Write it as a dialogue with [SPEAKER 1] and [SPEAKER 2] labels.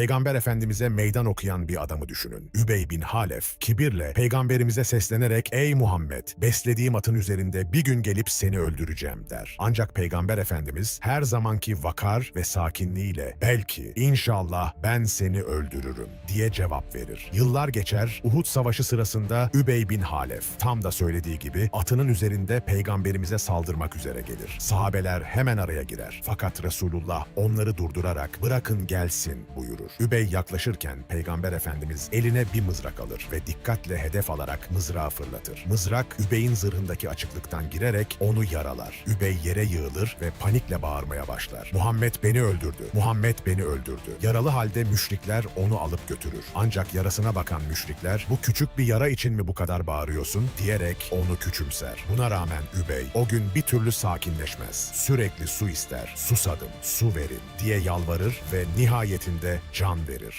[SPEAKER 1] Peygamber Efendimiz'e meydan okuyan bir adamı düşünün. Übey bin Halef, kibirle peygamberimize seslenerek ''Ey Muhammed, beslediğim atın üzerinde bir gün gelip seni öldüreceğim.'' der. Ancak Peygamber Efendimiz her zamanki vakar ve sakinliğiyle ''Belki, inşallah ben seni öldürürüm.'' diye cevap verir. Yıllar geçer, Uhud Savaşı sırasında Übey bin Halef, tam da söylediği gibi atının üzerinde peygamberimize saldırmak üzere gelir. Sahabeler hemen araya girer. Fakat Resulullah onları durdurarak bırakın gelsin buyurur. Übey yaklaşırken Peygamber Efendimiz eline bir mızrak alır ve dikkatle hedef alarak mızrağı fırlatır. Mızrak Übey'in zırhındaki açıklıktan girerek onu yaralar. Übey yere yığılır ve panikle bağırmaya başlar. Muhammed beni öldürdü. Muhammed beni öldürdü. Yaralı halde müşrikler onu alıp götürür. Ancak yarasına bakan müşrikler bu küçük bir yara için mi bu kadar bağırıyorsun diyerek onu küçümser. Buna rağmen Übey o gün bir türlü sakinleşmez. Sürekli su ister. Susadım, su verin diye yalvarır ve nihayetinde can verir.